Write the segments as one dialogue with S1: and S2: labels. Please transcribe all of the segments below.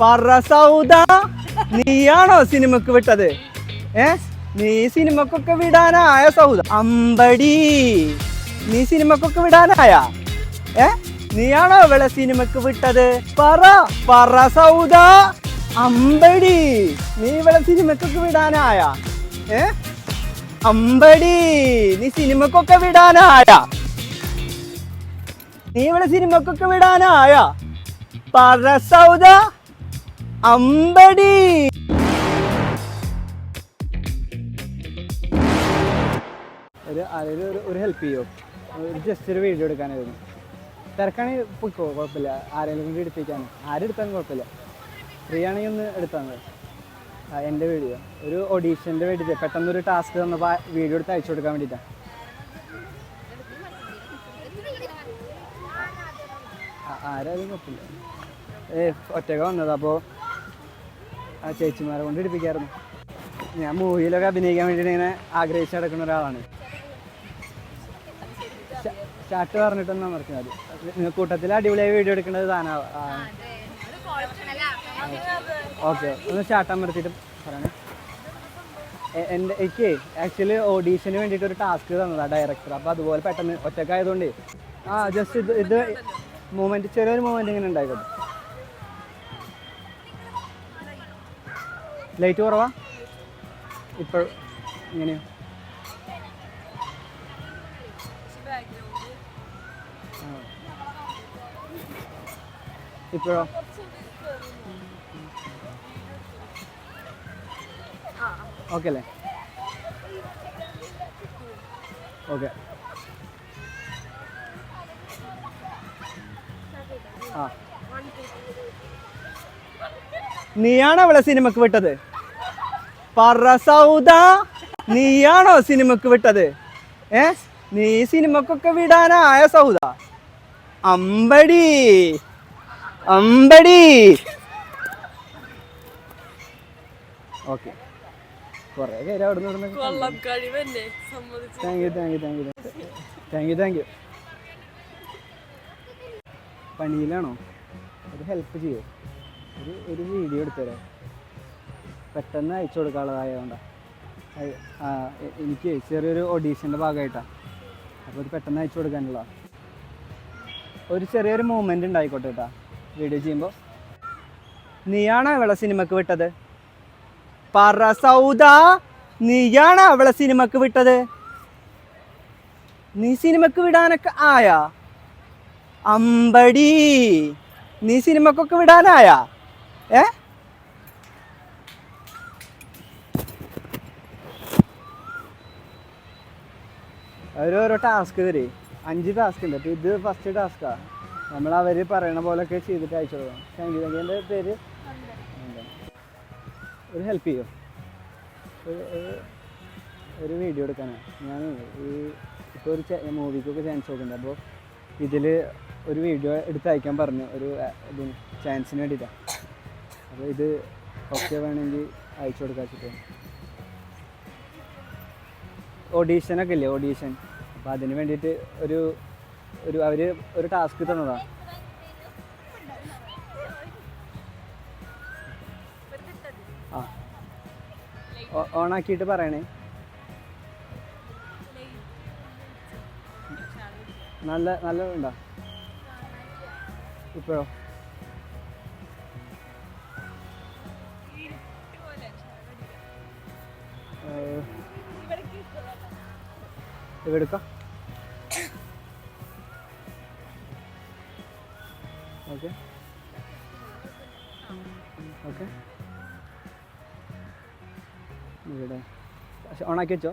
S1: പറ സൗദ നീയാണോ സിനിമക്ക് വിട്ടത്? ഏ? നീ സിനിമക്കൊക്കെ വിടാനായ സൗദ. അമ്പടി നീ സിനിമക്കൊക്കെ വിടാനായ? ഏ? നീയാണോ ഇവളെ സിനിമക്ക് വിട്ടത്? പറ പറ സൗദ. അമ്പടി നീ ഇവളെ സിനിമക്കൊക്കെ വിടാനായ? ഏ? അമ്പടി നീ സിനിമക്കൊക്കെ വിടാനായ? നീ ഇവിടെ സിനിമക്കൊക്കെ വിടാനായ? പറ സൗദ. അമ്പടി. ഒരു ഒരു ഒരു ഹെൽപ്പ് ചെയ്യോ? ഒരു ജസ്റ്റ് ഒരു വീഡിയോ എടുക്കാനായിരുന്നു. തിരക്കാണെങ്കിൽ പൊയ്ക്കോ കുഴപ്പമില്ല. ആരെങ്കിലും കൂടി എടുപ്പിക്കാനും. ആരെടുത്താലും കുഴപ്പമില്ല. ഫ്രീ ആണെങ്കിൽ ഒന്ന് എടുത്താൽ മതി. എന്റെ വീഡിയോ ഒരു ഒഡീഷന്റെ വേണ്ടിയിട്ട് പെട്ടെന്നൊരു ടാസ്ക് തന്നപ്പോൾ വീഡിയോ എടുത്ത് അയച്ചു കൊടുക്കാൻ വേണ്ടിയിട്ടാണ് ആരായാലും കുഴപ്പമില്ല. ഏ ഒറ്റക്ക വന്നത്. അപ്പോൾ ആ ചേച്ചിമാരെ കൊണ്ട് എടുപ്പിക്കായിരുന്നു ഞാൻ മൂവിയിലൊക്കെ അഭിനയിക്കാൻ വേണ്ടിയിട്ട് ഇങ്ങനെ ആഗ്രഹിച്ച് നടക്കുന്ന ഒരാളാണ്. ചാട്ട് പറഞ്ഞിട്ടൊന്നും മറക്കുന്നത് നിങ്ങൾ കൂട്ടത്തിൽ അടിപൊളിയായി വീഡിയോ എടുക്കേണ്ടത് താനാ ഓക്കെ. ഒന്ന് ഷർട്ട് അമർത്തിയിട്ട് പറയണേ. എന്റെ എനിക്ക് ആക്ച്വലി ഓഡീഷന് വേണ്ടിയിട്ട് ഒരു ടാസ്ക് തന്നതാണ് ഡയറക്ടർ അപ്പോൾ അതുപോലെ പെട്ടെന്ന് ഒറ്റക്കായതുകൊണ്ട് ആ ജസ്റ്റ് ഇത് ഇത് മൂമെന്റ് ചെറിയൊരു മൂമെന്റ് ഇങ്ങനെ ഉണ്ടായിക്കോട്ടെ. ലൈറ്റ് കുറവാ? ഇപ്പോൾ ഇങ്ങനെയോ. ഇപ്പോഴോ? ഓക്കെ അല്ലേ? ഓക്കെ. ആ. നീയാണ് അവളെ സിനിമക്ക് വിട്ടത്? പറ സൗദ നീയാണോ സിനിമക്ക് വിട്ടത്? ഏ? നീ സിനിമക്കൊക്കെ വിടാനായ സൗദ. അമ്പടി അമ്പടി. ഓക്കെ. കുറേ പേര് അവിടെ നിന്ന് thank you thank you thank you thank you thank you പണിയിലാണോ? ഒരു ഹെൽപ്പ് ചെയ്യോ? ഒരു ഒരു വീഡിയോ എടുത്തരാം പെട്ടെന്ന് അയച്ചു കൊടുക്കാനുള്ളതായതുകൊണ്ടാണ് എനിക്ക് ചെറിയൊരു ഒഡീഷന്റെ ഭാഗമായിട്ടാണ് അപ്പോൾ ഇത് പെട്ടെന്ന് അയച്ചു കൊടുക്കാനുള്ള ഒരു ചെറിയൊരു മൂമെന്റ് ഉണ്ടായിക്കോട്ടെ കേട്ടോ വീഡിയോ ചെയ്യുമ്പോൾ നീയാണോ അവളെ സിനിമക്ക് വിട്ടത്? പറ സൗദ നീയാണോ അവളെ സിനിമക്ക് വിട്ടത്? നീ സിനിമക്ക് വിടാനൊക്കെ ആയാ? അമ്പടി നീ സിനിമക്കൊക്കെ വിടാനായാ? ഏ? ഓരോരോ ടാസ്ക് തരേ. അഞ്ച് ടാസ്ക് ഉണ്ട്. അപ്പോൾ ഇത് ഫസ്റ്റ് ടാസ്കാ നമ്മൾ അവർ പറയണ പോലൊക്കെ ചെയ്തിട്ട് അയച്ചു കൊടുക്കണം. എന്റെ പേര്? ഒരു ഹെൽപ്പ് ചെയ്യോ? ഒരു- വീഡിയോ എടുക്കാനാണ് ഞാൻ ഈ ഇപ്പോൾ ഒരു മൂവിക്കൊക്കെ ചാൻസ് നോക്കുന്നുണ്ട്. അപ്പോൾ ഇതിൽ ഒരു വീഡിയോ എടുത്ത് അയക്കാൻ പറഞ്ഞു. ഒരു ചാൻസിന് വേണ്ടിയിട്ടാണ് അപ്പോൾ ഇത് ഓക്കെ വേണമെങ്കിൽ അയച്ചു കൊടുക്കാൻ ഓഡീഷനൊക്കെ ഇല്ലേ? ഓഡീഷൻ അപ്പോൾ അതിന് വേണ്ടിയിട്ട് ഒരു ഒരു അവർ ഒരു ടാസ്ക് തന്നതാണ് ആ. ഓണാക്കിയിട്ട് പറയണേ. നല്ല നല്ല ഉണ്ടോ ഇപ്പോഴോ? ഇവിടെ എടുക്കാം ഓക്കെ. ഓക്കെ. ഇവിടെ. ഓണാക്കി വെച്ചോ?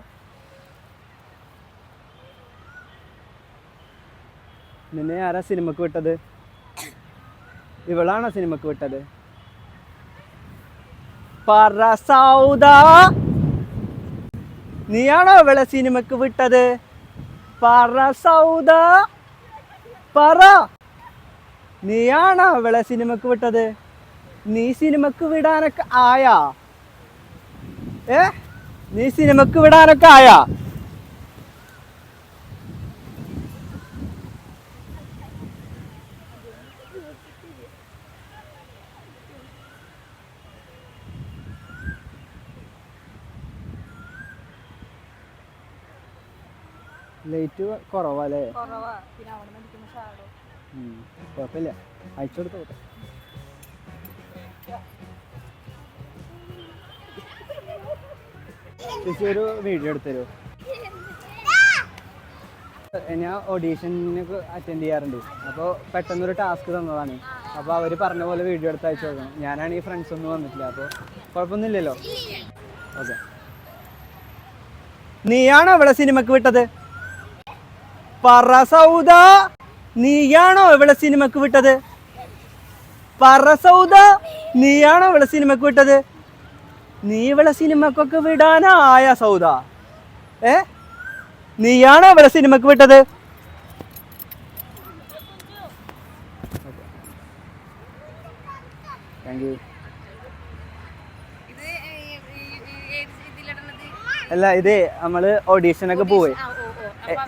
S1: നിന്നെ ആരാ സിനിമക്ക് വിട്ടത്? ഇവളാണോ സിനിമക്ക് വിട്ടത്? പറ സൗദ. നീയാണോ ഇവളെ സിനിമക്ക് വിട്ടത്? പറ സൗദ. പറ. നീയാണോ ഇവളെ സിനിമക്ക് വിട്ടത്? നീ സിനിമക്ക് വിടാനൊക്കെ ആയാ? ഏ? നീ സിനിമക്ക് വിടാനൊക്കെ ആയാ? ലൈറ്റ് കുറവല്ലേ. കുഴപ്പമില്ല. അയച്ചു കൊടുത്തോട്ടെ ചേച്ചി ഒരു വീഡിയോ എടുത്തരോ ഞാൻ ഓഡീഷനൊക്കെ അറ്റൻഡ് ചെയ്യാറുണ്ട്. അപ്പോൾ പെട്ടെന്നൊരു ടാസ്ക് തന്നതാണ്. അപ്പോൾ അവർ പറഞ്ഞ പോലെ വീഡിയോ എടുത്ത് അയച്ചു കൊടുക്കണം. ഞാനാണെങ്കിൽ ഫ്രണ്ട്സ് ഒന്നും വന്നിട്ടില്ല. അപ്പോൾ കുഴപ്പമൊന്നുമില്ലല്ലോ. ഓക്കെ നീയാണോ ഇവിടെ സിനിമക്ക് വിട്ടത്? പറ സൗദ നീയാണോ ഇവിടെ സിനിമക്ക് വിട്ടത്? പറ സൗദ നീയാണോ ഇവിടെ സിനിമക്ക് വിട്ടത്? നീ ഇവിടെ സിനിമക്കൊക്കെ വിടാനായ സൗദ. ഏ? നീയാണോ ഇവിടെ സിനിമക്ക് വിട്ടത്? താങ്ക് യു അല്ല ഇത് നമ്മൾ ഓഡീഷനൊക്കെ എ,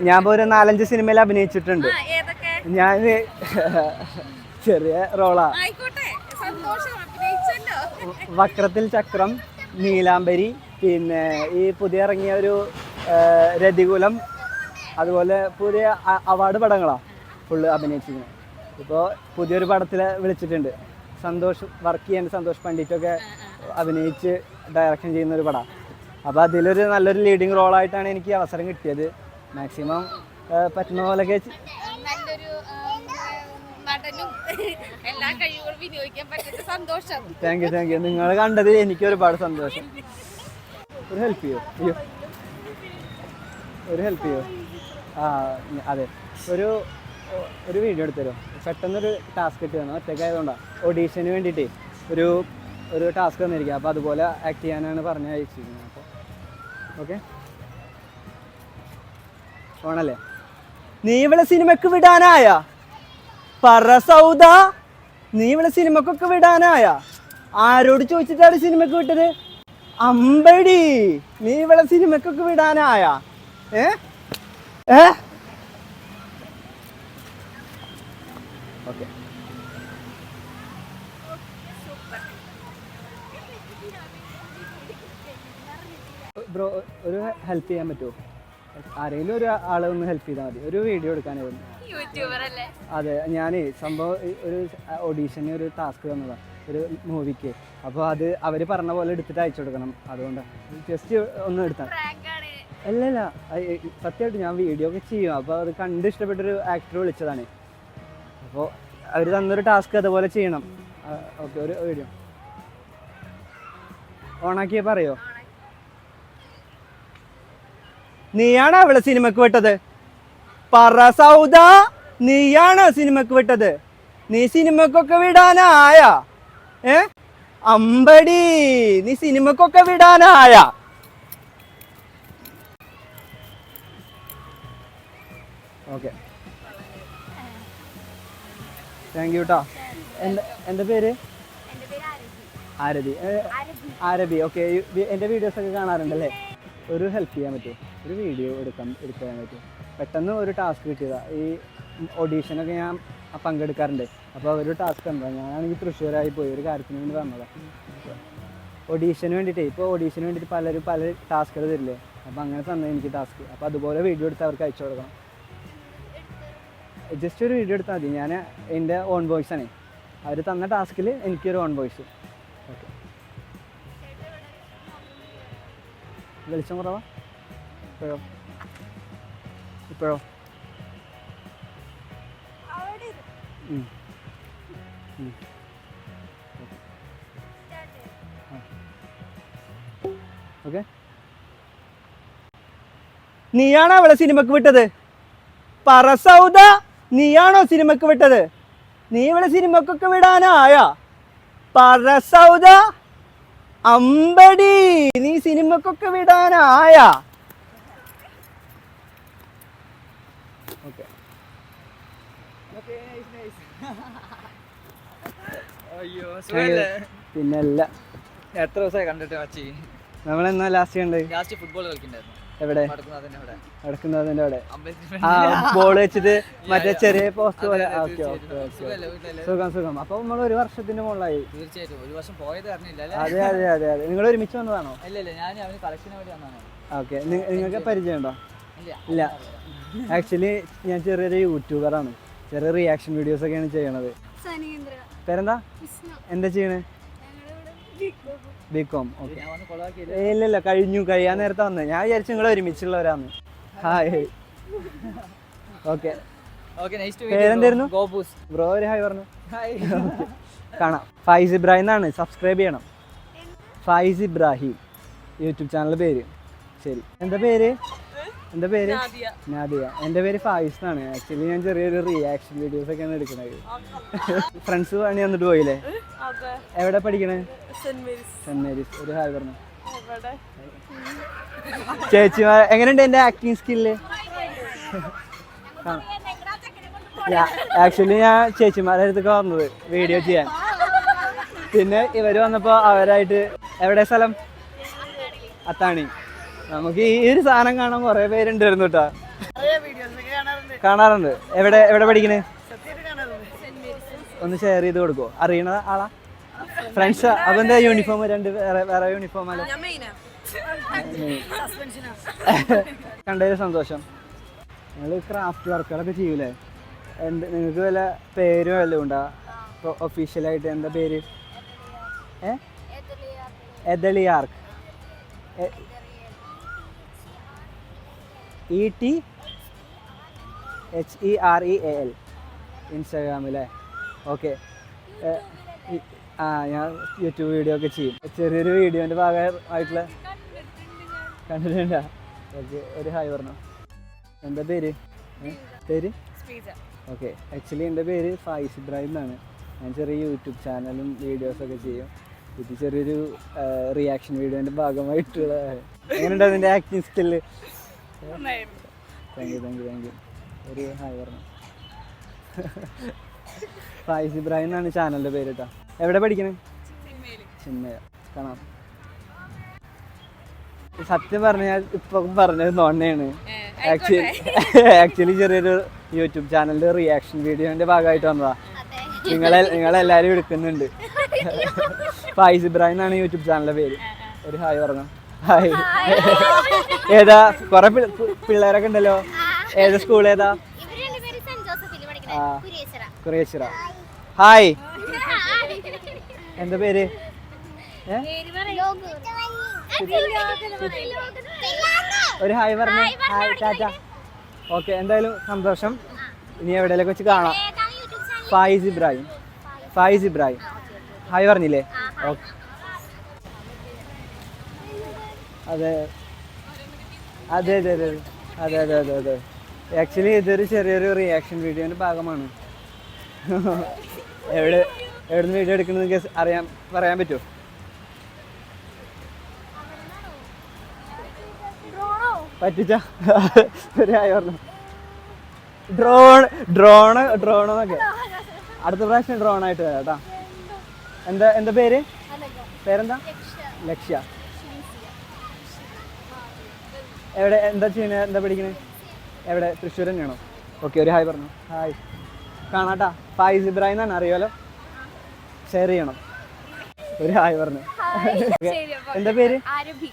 S1: ഞാൻ ഒരു നാലഞ്ച് സിനിമയിൽ അഭിനയിച്ചിട്ടുണ്ട്. ഞാൻ ചെറിയ റോളാ. വക്രത്തിൽ ചക്രം നീലാംബരി പിന്നെ ഈ പുതിയ ഇറങ്ങിയ ഒരു രതികുലം അതുപോലെ പുതിയ അവാർഡ് പടങ്ങളാ ഫുള്ള് അഭിനയിച്ചിരിക്കുന്നത് ഇപ്പോൾ പുതിയൊരു പടത്തിൽ വിളിച്ചിട്ടുണ്ട്. സന്തോഷ് വർക്ക് ചെയ്യാൻ സന്തോഷ് പണ്ഡിറ്റൊക്കെ അഭിനയിച്ച് ഡയറക്ഷൻ ചെയ്യുന്ന ഒരു പടം. അപ്പോൾ അതിലൊരു നല്ലൊരു ലീഡിങ് റോളായിട്ടാണ് എനിക്ക് അവസരം കിട്ടിയത്. മാക്സിമം പറ്റുന്ന പോലെയൊക്കെ
S2: എല്ലാ കഴിവുകളും വിനിയോഗിക്കാൻ പറ്റുന്ന സന്തോഷം.
S1: താങ്ക് യു താങ്ക് യു നിങ്ങൾ കണ്ടത് എനിക്ക് ഒരുപാട് സന്തോഷം. ഒരു ഹെൽപ്പ് ചെയ്യോ അയ്യോ. ഒരു ഹെൽപ്പ് ചെയ്യോ. ആ അതെ. ഒരു ഒരു വീഡിയോ എടുത്തരോ പെട്ടെന്നൊരു ടാസ്ക് കിട്ടിയതാണ് ഒറ്റയ്ക്കായതുകൊണ്ടാണ് ഓഡീഷന് വേണ്ടിയിട്ടേ ഒരു ഒരു ടാസ്ക് തന്നിരിക്കുക അപ്പോൾ അതുപോലെ ആക്ട് ചെയ്യാനാണ് പറഞ്ഞു അയച്ചിരിക്കുന്നത് അപ്പോൾ ഓക്കെ ഓണല്ലേ നീ ഇവളെ സിനിമക്ക് വിടാനായ? പറ സൗദ നീ ഇവളെ സിനിമക്കൊക്കെ വിടാനായ? ആരോട് ചോദിച്ചിട്ടാണ് സിനിമക്ക് വിട്ടത്? അമ്പടി നീ ഇവളെ സിനിമക്കൊക്കെ വിടാനായ? ഏ? ബ്രോ ഒരു ഹെൽപ്പ് ചെയ്യാൻ പറ്റുമോ? ആരെങ്കിലും ഒരു ആളെ ഒന്ന് ഹെൽപ്പ് ചെയ്താൽ മതി. ഒരു വീഡിയോ എടുക്കാനായിരുന്നു. അതെ ഞാൻ സംഭവം ഒരു ഓഡീഷന് ഒരു ടാസ്ക് തന്നതാണ് ഒരു മൂവിക്ക് അപ്പോൾ അത് അവർ പറഞ്ഞ പോലെ എടുത്തിട്ട് അയച്ചു കൊടുക്കണം. അതുകൊണ്ട്. ജസ്റ്റ് ഒന്ന് എടുത്താൽ അല്ല അല്ല സത്യമായിട്ട് ഞാൻ വീഡിയോ ഒക്കെ ചെയ്യും. അപ്പോൾ അത് കണ്ട് ഇഷ്ടപ്പെട്ടൊരു ആക്ടർ വിളിച്ചതാണ്. അപ്പോൾ അവർ തന്നൊരു ടാസ്ക് അതുപോലെ ചെയ്യണം. ഓക്കെ ഒരു വീഡിയോ ഓണാക്കിയേ പറയോ? നീയാണോ അവളെ സിനിമക്ക് വിട്ടത്? പറ സൗദ നീയാണോ സിനിമക്ക് വിട്ടത്? നീ സിനിമക്കൊക്കെ വിടാനായ? ഏ? അമ്പടി നീ സിനിമക്കൊക്കെ വിടാനായ? ഓക്കെ. താങ്ക് യു കേട്ടോ എന്റെ പേര് ആരതി.
S2: ആരതി.
S1: ഓക്കെ. എന്റെ വീഡിയോസ് ഒക്കെ കാണാറുണ്ടല്ലേ? ഒരു ഹെൽപ്പ് ചെയ്യാൻ പറ്റുമോ? ഒരു വീഡിയോ എടുക്കാൻ എടുക്കാൻ പറ്റും. പെട്ടെന്ന് ഒരു ടാസ്ക് കിട്ടിയത്. ഈ ഓഡീഷനൊക്കെ ഞാൻ പങ്കെടുക്കാറുണ്ട്. അപ്പോൾ ഒരു ടാസ്ക് എന്താ ഞാനാണെങ്കിൽ തൃശ്ശൂരായി പോയി. ഒരു കാര്യത്തിന് വേണ്ടി വന്നതാണ് ഓഡീഷന് വേണ്ടിയിട്ട് ഇപ്പോൾ ഓഡീഷന് വേണ്ടിയിട്ട് പലരും പല ടാസ്കുകൾ തരില്ലേ? അപ്പോൾ അങ്ങനെ തന്നെ എനിക്ക് ടാസ്ക് അപ്പോൾ അതുപോലെ വീഡിയോ എടുത്ത് അവർക്ക് അയച്ചു കൊടുക്കണം. ജസ്റ്റ് ഒരു വീഡിയോ എടുത്താൽ മതി. ഞാൻ എന്റെ ഓൺ വോയിസ് ആണ്. അവർ തന്ന ടാസ്കിൽ എനിക്കൊരു ഓൺ വോയിസ് ഓക്കെ വെളിച്ചം കുറവാ? ഇപ്പോഴോ? ഇപ്പോഴോ. ഓക്കെ. നീയാണോ അവളെ സിനിമക്ക് വിട്ടത്? പറ സൗദ നീയാണോ സിനിമക്ക് വിട്ടത്? നീ ഇവിടെ സിനിമക്കൊക്കെ വിടാനായ? പറ സൗദ അമ്പടി നീ സിനിമക്കൊക്കെ വിടാനായ ഓക്കെ
S3: അയ്യോ സുഖല്ലേ
S1: പിന്നെ അല്ല.
S3: എത്ര ദിവസമായി കണ്ടിട്ട് മച്ചി?
S1: നമ്മളെന്നാ ലാസ്റ്റ് കണ്ട്
S3: ലാസ്റ്റ് ഫുട്ബോൾ കളിക്കണ്ടായിരുന്നു
S1: എവിടെ?
S3: നടക്കുന്നതിന് അവിടെ.
S1: ആ ബോൾ വെച്ചിട്ട് മറ്റേ ചെറിയ പോസ്റ്റ് പോലെ. ഓക്കെ ഓക്കെ സുഖം സുഖം. അപ്പൊ നമ്മൾ ഒരു വർഷത്തിന്റെ മുകളിലായി.
S3: തീർച്ചയായിട്ടും. ഒരു വർഷം പോയത് അറിഞ്ഞില്ല
S1: അതെ അതെ അതെ അതെ. നിങ്ങൾ ഒരുമിച്ച് വന്നതാണോ?
S3: ഇല്ല ഇല്ല. ഞാൻ അവന് കളക്ഷന് വേണ്ടി വന്നതാണ്.
S1: ഓക്കെ നിങ്ങൾക്ക് പരിചയം ഉണ്ടോ
S3: ഇല്ല.
S1: ഇല്ല. ആക്ച്വലി ഞാൻ ചെറിയൊരു യൂട്യൂബറാണ് ചെറിയ റിയാക്ഷൻ വീഡിയോസ് ഒക്കെയാണ് ചെയ്യണത്. പേരെന്താ? എന്താ ചെയ്യണേ? ബികോം ഓക്കെ ഇല്ല ഇല്ല കഴിഞ്ഞു കഴിയാൻ നേരത്തെ വന്നത് ഞാൻ വിചാരിച്ചു നിങ്ങൾ ഒരുമിച്ചുള്ളവരാന്ന്. ഹായ് ഓക്കെ പേരെന്തായിരുന്നു? ബ്രോ ഒരു ഹായ് പറഞ്ഞു? കാണാം. ഫൈസ് ഇബ്രാഹിം എന്നാണ്. സബ്സ്ക്രൈബ് ചെയ്യണം. ഫൈസ് ഇബ്രാഹിം. യൂട്യൂബ് ചാനൽ പേര്. ശരി. എന്താ പേര്? എന്താ പേര്? നാദിയ. എന്റെ പേര് ഫായിസ് എന്നാണ് ആക്ച്വലി ഞാൻ ചെറിയൊരു റിയാക്ഷൻ വീഡിയോസ് ഒക്കെയാണ് എടുക്കുന്നത്. ഫ്രണ്ട്സ് പണി വന്നിട്ട് പോയില്ലേ? എവിടെ പഠിക്കണേ? സെന്റ് മേരീസ് ഒരു ഹായ് പറഞ്ഞു. ചേച്ചി എങ്ങനെയുണ്ട് എന്റെ ആക്ടിങ് സ്കില്ല് ആക്ച്വലി ഞാൻ ചേച്ചിമാരുടെ അടുത്തൊക്കെ വന്നത് വീഡിയോ ചെയ്യാൻ. പിന്നെ ഇവർ വന്നപ്പോ അവരായിട്ട് എവിടെ സ്ഥലം? അത്താണി. നമുക്ക് ഈ ഒരു സാധനം കാണാൻ കുറെ പേരുണ്ടായിരുന്നു കേട്ടാ. കാണാറുണ്ട്. എവിടെ എവിടെ പഠിക്കണേ? ഒന്ന് ഷെയർ ചെയ്ത് കൊടുക്കോ അറിയണ ആളാ? ഫ്രണ്ട്സ് അപ്പൊ എന്താ യൂണിഫോം രണ്ട് വേറെ വേറെ യൂണിഫോം അല്ല കണ്ടതിൽ സന്തോഷം. നിങ്ങൾ ക്രാഫ്റ്റ് വർക്കുകളൊക്കെ ചെയ്യൂലേ? എന്ത് നിങ്ങൾക്ക് വല്ല പേരും വല്ലതും ഉണ്ടാ? ഒഫീഷ്യലായിട്ട് എന്താ പേര്? ഏ? എദളിയാർക്ക് E T H E R E A L ഇൻസ്റ്റാഗ്രാമിലെ okay ആ ഞാൻ യൂട്യൂബ് വീഡിയോ ഒക്കെ ചെയ്യും. ചെറിയൊരു വീഡിയോന്റെ ഭാഗമായിട്ടുള്ള കണ്ടിട്ടുണ്ടാ? ഓക്കെ ഒരു ഹായ് പറഞ്ഞു. എന്താ പേര്? പേര്? ഓക്കെ ആക്ച്വലി എന്റെ പേര് ഫായിസ് ഇബ്രാഹിം എന്നാണ്. ഞാൻ ചെറിയ യൂട്യൂബ് ചാനലും വീഡിയോസൊക്കെ ചെയ്യും. ഇത് ചെറിയൊരു റിയാക്ഷൻ വീഡിയോന്റെ ഭാഗമായിട്ടുള്ള എങ്ങനെയുണ്ട് അതിന്റെ acting skill thank you thank you thank you ഒരു ഹായ് പറഞ്ഞു. ഫായിസ് ഇബ്രാഹിം എന്നാണ് ചാനലിന്റെ പേര് കേട്ടോ എവിടെ പഠിക്കണേ? ചിന്മയ കാണാം. സത്യം പറഞ്ഞാൽ ഇപ്പൊ പറഞ്ഞത് നോണ്ണയാണ് ആക്ച്വലി ആക്ച്വലി ചെറിയൊരു യൂട്യൂബ് ചാനലിന്റെ റിയാക്ഷൻ വീഡിയോന്റെ ഭാഗമായിട്ട് വന്നതാ. നിങ്ങളെ നിങ്ങളെല്ലാരും എടുക്കുന്നുണ്ട്. ഫായിസ് ഇബ്രാഹിം എന്നാണ് യൂട്യൂബ് ചാനലിന്റെ പേര്. ഒരു ഹായ് പറഞ്ഞു. ഹായ് ഏതാ? കുറെ പിള്ള- പിള്ളേരൊക്കെ ഉണ്ടല്ലോ. ഏത് സ്കൂൾ ഏതാ? കുറേശ്ശിറ ഹായ് എന്താ പേര്? ഒരു ഹായ് പറഞ്ഞു? ഹായ് ടാറ്റ. ഓക്കെ എന്തായാലും സന്തോഷം. ഇനി എവിടെയെങ്കിലും വെച്ച് കാണാം. ഫായിസ് ഇബ്രാഹിം. ഫായിസ് ഇബ്രാഹിം. ഹായ് പറഞ്ഞില്ലേ? ഓക്കെ അതെ. അതെ അതെ അതെ അതെ അതെ അതെ അതെ. ആക്ച്വലി ഇതൊരു ചെറിയൊരു റിയാക്ഷൻ വീഡിയോന്റെ ഭാഗമാണ്. എവിടെ എവിടെ നിന്ന് വീഡിയോ എടുക്കുന്നത് അറിയാൻ പറയാൻ പറ്റുമോ? പറ്റിച്ച? ഒരു ഹായ് പറഞ്ഞു. ഡ്രോൺ ഡ്രോണ് ഡ്രോൺ എന്നൊക്കെ. അടുത്ത പ്രാവശ്യം ഡ്രോൺ ആയിട്ട് വരാം കേട്ടാ. എന്താ എന്താ പേര്? പേരെന്താ? ലക്ഷ്യ. എവിടെ എന്താ ചെയ്യുന്നത് എന്താ പഠിക്കുന്നത് എവിടെ? തൃശ്ശൂർ തന്നെയാണോ? ഓക്കെ ഒരു ഹായ് പറഞ്ഞു. ഹായ് കാണാട്ടാ. ഫായിസ് ഇബ്രാഹിം എന്നാണ്. അറിയാലോ? ഷെയർ ചെയ്യണം. ഒരു ഹായ് പറഞ്ഞു. എന്താ പേര്? ആരതി